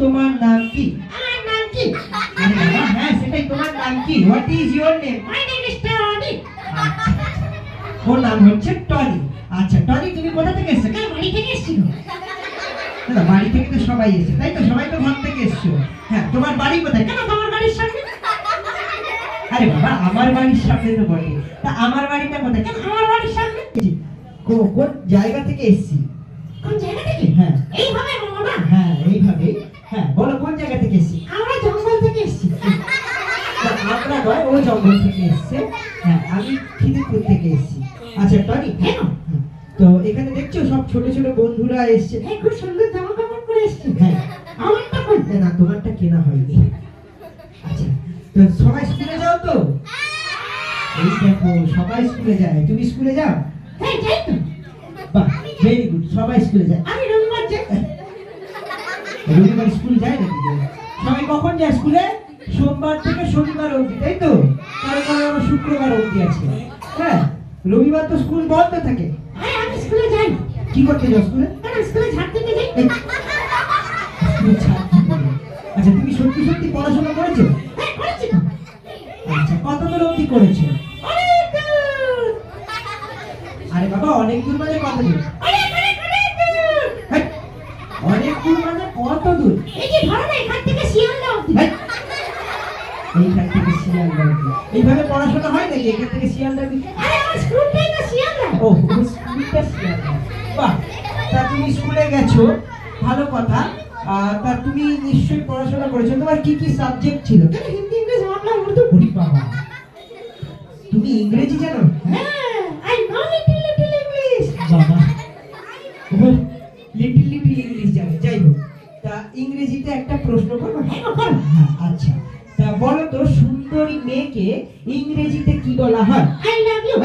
তোমার নাম কি? আমার নাম কি? আরে বাবা, হ্যাঁ সেটাই তোমার নাম কি? What is your name my name is Tony ওর নাম হচ্ছে টনি আচ্ছা টনি তুমি কোথা থেকে এসছো? বাড়ি থেকে বাড়ি থেকে তো সবাই এসেছে তাই তো? সবাই তো ঘর থেকে এসছো। হ্যাঁ তোমার বাড়ি কোথায়? কেন তোমার বাড়ির সামনে? আরে বাবা আমার বাড়ির সামনে তো বটে। তা আমার বাড়িটা কোথায়? কেন আমার বাড়ির সামনে? কোন জায়গা থেকে এসেছি? কোন জায়গা থেকে হ্যাঁ এইভাবে বলো না হ্যাঁ এইভাবে হ্যাঁ বলো কোন জায়গা থেকে এসেছি আমরা জঙ্গল থেকে এসেছি না, আমরা নয় ও জঙ্গল থেকে এসছে। হ্যাঁ আমি খিদিরপুর থেকে এসেছি। আচ্ছা টনি হ্যাঁ, তো এখানে দেখছ সব ছোট ছোট বন্ধুরা এসছে। এই খুব সুন্দর জামা কাপড় পরে এসেছি। হ্যাঁ আমারটা কোন না, তোমারটা কেনা হয়নি। আচ্ছা তো সবাই স্কুলে যাও তো? এই দেখো সবাই স্কুলে যায়। তুমি স্কুলে যাও? হ্যাঁ যাই তো। বাহ ভেরি গুড সবাই স্কুলে যায়। আমি রবিবার যাই। রবিবার স্কুল যায় নাকি? সবাই কখন যায় স্কুলে? সোমবার থেকে শনিবার অবধি তাই তো? কারও কারও আবার শুক্রবার অবধি আছে। হ্যাঁ রবিবার তো স্কুল বন্ধ থাকে। আরে আমি স্কুলে যাই। কি করতে যাও স্কুলে? স্কুলে ঝাড় দিতে যাই? এই, স্কুলে ছাড় দিতে নেই। আচ্ছা তুমি সত্যি সত্যি পড়াশোনা করেছ? হ্যাঁ করেছি আচ্ছা কত দূর অবধি করেছ? আরে বাবা অনেক দূর মানে কত দূর। দূর অনেক দূর মানে কত দূর এই যে ধরো না এখান নাকি এখান থেকে শিয়ালদা অবধি? আরে আমার স্কুলটাই তো শিয়ালদা। ও স্কুলটা শিয়ালদা। বাহ তা তুমি স্কুলে গেছো ভালো কথা। তা তুমি নিশ্চয়ই পড়াশোনা করেছ। তোমার কি কি সাবজেক্ট ছিল? হিন্দি ইংলিশ বাংলা উর্দু। ওরে বাবা। তুমি ইংরেজি জানো? হ্যাঁ I know little little English বাবা। লিটিল লিটিল ইংলিশ জানে। যাই হোক তা ইংরেজিতে একটা প্রশ্ন করব হ্যাঁ। হ্যাঁ আচ্ছা। বলো মেয়েকে ইংরেজিতে কি বলা হয়? আই লাভ ইউ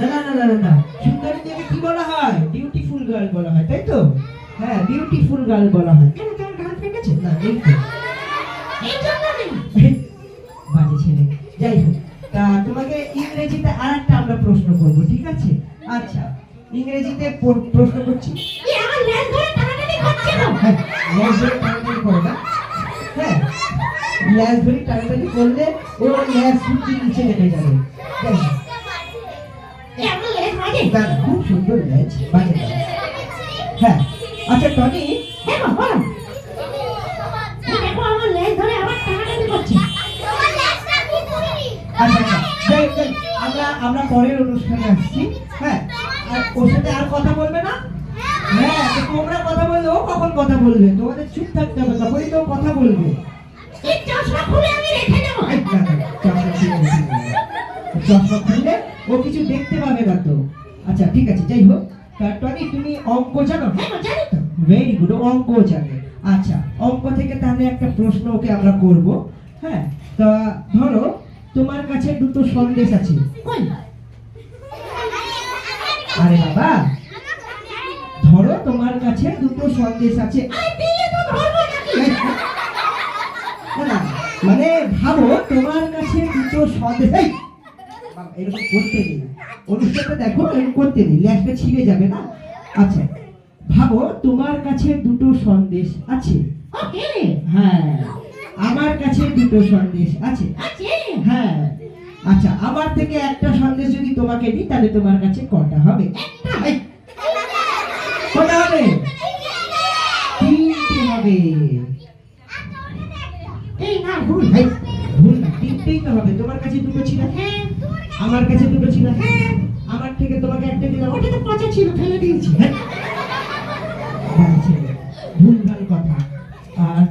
না না না না সুন্দরী মেয়েকে কি বলা হয়? বিউটিফুল গার্ল বলা হয় তাই তো? হ্যাঁ বিউটিফুল গার্ল বলা হয়। কেন তোমার গার্লফ্রেন্ড আছে? না এই তো। বাজে ছেলে। যাই হোক তা তোমাকে ইংরেজিতে আর একটা আমরা প্রশ্ন করব ঠিক আছে? আচ্ছা ইংরেজিতে প্রশ্ন করছি। আমার ধরে টানাটানি করছে হ্যাঁ না ল্যাজ ধরে টানাটানি করলে ও ল্যাজ সুতি নিচে নেমে যাবে। খুব সুন্দর ল্যাজ বাজে হ্যাঁ আচ্ছা টনি। হ্যাঁ করছে আচ্ছা আচ্ছা। আমরা আমরা পরের অনুষ্ঠানে আসছি। হ্যাঁ আর ওর সাথে আর কথা বলবে না? হ্যাঁ তোমরা কথা বললে ও কখন কথা বলবে? তোমাদের চুপ থাকতে হবে তখনই তো কথা বলবে। এই চশমা খুলে আমি রেখে দেবো। খুললে ও কিছু দেখতে পাবে না তো আচ্ছা ঠিক আছে যাই হোক। তা টনি তুমি অঙ্ক জানো? হ্যাঁ জানি। তো ভেরি গুড অঙ্ক জানে। আচ্ছা অঙ্ক থেকে তাহলে একটা প্রশ্ন ওকে আমরা করব। হ্যাঁ তা ধরো তোমার কাছে দুটো সন্দেশ আছে। আরে বাবা ধরো তোমার কাছে দুটো সন্দেশ আছে আরে দিলে তো ধরবো নাকি এই, না, মানে ভাবো তোমার কাছে দুটো সন্দেশ এরকম করতে নেই। অনুষ্ঠানটা দেখো এরকম করতে নেই। ল্যাসটা ছিঁড়ে যাবে না? আচ্ছা ভাবো তোমার কাছে দুটো সন্দেশ আছে। হ্যাঁ আমার কাছে দুটো সন্দেশ আছে। হ্যাঁ আচ্ছা আমার থেকে একটা সন্দেশ যদি তোমাকে দিই তাহলে তোমার কাছে কটা হবে? কটা হবে? তিনটে হবে এই না ভুল এই, তো হবে। তোমার কাছে দুটো ছিল। হ্যাঁ আমার কাছে দুটো ছিল। হ্যাঁ। আমার থেকে তোমাকে একটা দিলাম। ওটা তো পচা ছিল ফেলে দিয়েছি। হ্যাঁ। ভুলভাল কথা। আর